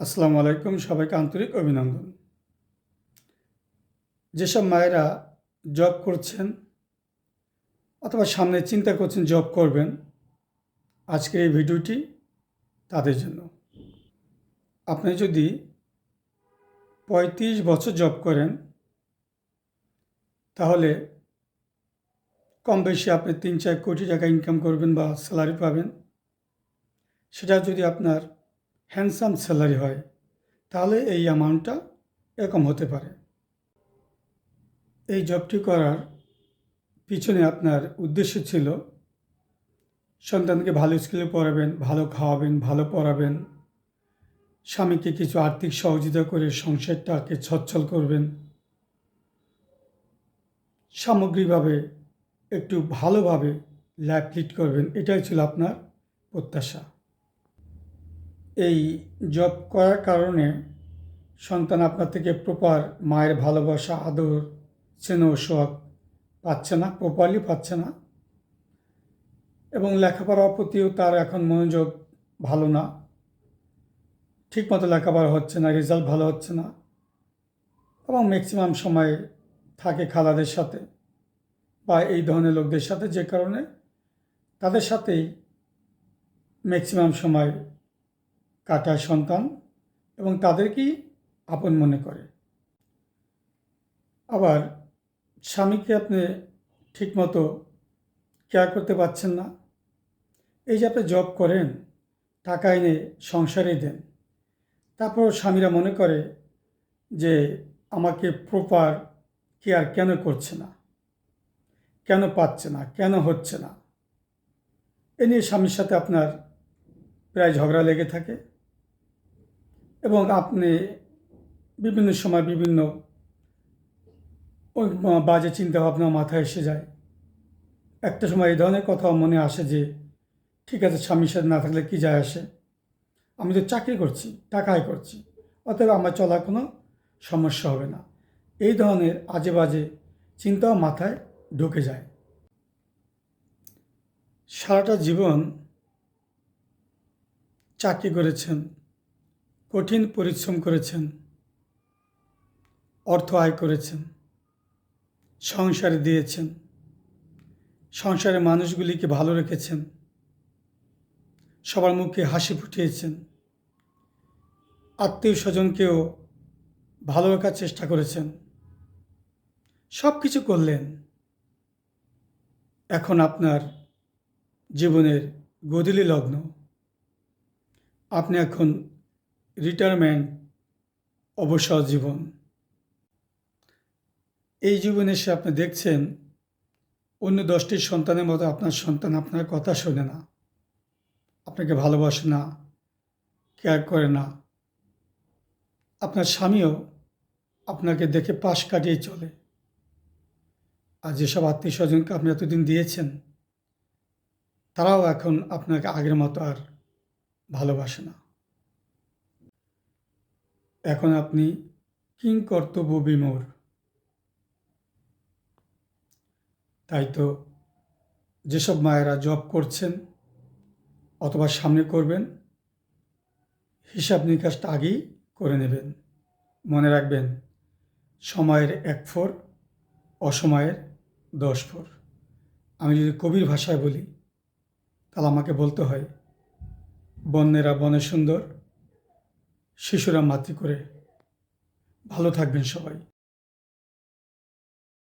আসসালামু আলাইকুম, সবাইকে আন্তরিক অভিনন্দন। যেসব মায়েরা জব করছেন অথবা সামনে চিন্তা করছেন জব করবেন, আজকের এই ভিডিওটি তাদের জন্য। আপনি যদি পঁয়ত্রিশ বছর জব করেন, তাহলে কম বেশি আপনি তিন চার কোটি টাকা ইনকাম করবেন বা স্যালারি পাবেন। সেটা যদি আপনার হ্যান্ডসাম স্যালারি হয়, তাহলে এই অ্যামাউন্টটা এরকম হতে পারে। এই জবটি করার পিছনে আপনার উদ্দেশ্য ছিল সন্তানকে ভালো স্কুলে পড়াবেন, ভালো খাওয়াবেন, ভালো পড়াবেন, স্বামীকে কিছু আর্থিক সহযোগিতা করে সংসারটাকে সচ্ছল করবেন, সামগ্রিকভাবে একটু ভালোভাবে লাইফ লিড করবেন, এটাই ছিল আপনার প্রত্যাশা। এই জব করার কারণে সন্তান আপনার থেকে প্রপার মায়ের ভালোবাসা, আদর, স্নেহ শখ পাচ্ছে না, প্রপারলি পাচ্ছে না এবং লেখাপড়ার প্রতিও তার এখন মনোযোগ ভালো না। ঠিকমতো লেখাপড়া হচ্ছে না, রেজাল্ট ভালো হচ্ছে না এবং ম্যাক্সিমাম সময় থাকে খালাদের সাথে বা এই ধরনের লোকদের সাথে যে কারণে তাদের সাথেই ম্যাক্সিমাম সময় কাটায় সন্তান এবং তাদেরকেই আপন মনে করে। আবার স্বামীকে আপনি ঠিকমতো কেয়ার করতে পারছেন না। এই যে আপনি জব করেন, টাকা এনে সংসারে দেন তারপর স্বামীরা মনে করে যে আমাকে প্রপার কেয়ার কেন করছে না? কেন পাচ্ছে না? কেন হচ্ছে না? এ নিয়ে স্বামীর সাথে আপনার প্রায় ঝগড়া লেগে থাকে। এবং আপনি বিভিন্ন সময় বিভিন্ন ওই বাজে চিন্তা ভাবনা মাথায় এসে যায়। একটা সময় এই ধরনের কথা মনে আসে যে, ঠিক আছে, স্বামীর সাথে না থাকলে কী যায় আসে? আমি তো চাকরি করছি টাকা আয় করছি, অতএব আমার চলার কোনো সমস্যা হবে না। এই ধরনের আজে বাজে চিন্তাও মাথায় ঢুকে যায়। সারাটা জীবন চাকরি করেছেন কঠিন পরিশ্রম করেছেন, অর্থ আয় করেছেন, সংসারে দিয়েছেন, সংসারের মানুষগুলিকে ভালো রেখেছেন, সবার মুখে হাসি ফুটিয়েছেন, আত্মীয় স্বজনকেও ভালো রাখার চেষ্টা করেছেন সব কিছু করলেন। এখন আপনার জীবনের গদিলি লগ্ন। আপনি এখন রিটায়ারমেন্ট অবসর জীবন। এই জীবনে এসে আপনি দেখছেন, অন্য দশটি সন্তানের মতো আপনার সন্তান আপনার কথা শোনে না। আপনাকে ভালোবাসে না কেয়ার করে না। আপনার স্বামীও আপনাকে দেখে পাশ কাটিয়ে চলে। আর যেসব আত্মীয় স্বজনকে আপনি এতদিন দিয়েছেন, তারাও এখন আপনাকে আগের মতো আর ভালোবাসে না। এখন আপনি কিং কর্তব্য বিমোর তাই তো যেসব মায়েরা জব করছেন অথবা সামনে করবেন, হিসাব নিকাশটা আগেই করে নেবেন। মনে রাখবেন, সময়ের এক ফোর অসময়ের দশ ফোর আমি যদি কবির ভাষায় বলি, তাহলে আমাকে বলতে হয়, বন্যেরা বনে সুন্দর শিশুরা মাতি করে। ভালো থাকবেন সবাই।